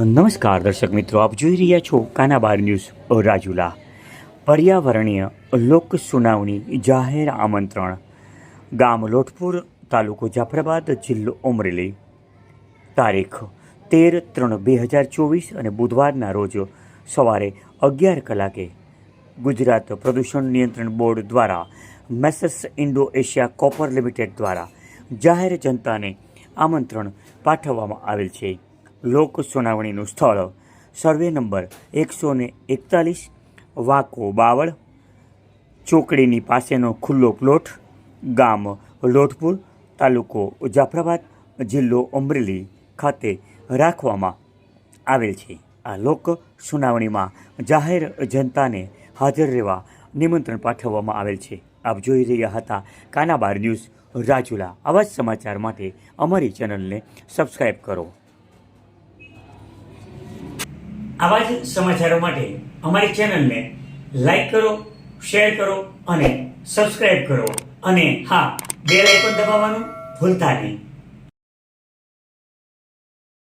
નમસ્કાર દર્શક મિત્રો, આપ જોઈ રહ્યા છો કાનાબાર ન્યૂઝ, રાજુલા. પર્યાવરણીય લોક સુનાવણી જાહેર આમંત્રણ. ગામ લોટપુર, તાલુકો જાફરાબાદ, જિલ્લો અમરેલી. તારીખ તેર ત્રણ બે હજાર ચોવીસ અને બુધવારના રોજ સવારે અગિયાર કલાકે ગુજરાત પ્રદૂષણ નિયંત્રણ બોર્ડ દ્વારા messrs Indo Asia Copper Limited દ્વારા જાહેર જનતાને આમંત્રણ પાઠવવામાં આવેલ છે. લોક સુનાવણીનું સ્થળ. સર્વે નંબર એકસો ને એકતાલીસ, વાકો બાવળ, ચોકડીની પાસેનો ખુલ્લો પ્લોટ, ગામ લોટપુર તાલુકો જાફરાબાદ, જિલ્લો અમરેલી ખાતે રાખવામાં આવેલ છે. આ લોક સુનાવણીમાં જાહેર જનતાને હાજર રહેવા નિમંત્રણ પાઠવવામાં આવેલ છે. આપ જોઈ રહ્યા હતા કાનાબાર ન્યૂઝ રાજુલા. આવા સમાચાર માટે અમારી ચેનલને સબસ્ક્રાઈબ કરો. આવા જ સમાચારો માટે અમારી ચેનલને લાઈક કરો, શેર કરો અને સબસ્ક્રાઈબ કરો. અને હા, બેલ આઇકોન દબાવવાનું ભૂલતા નહીં.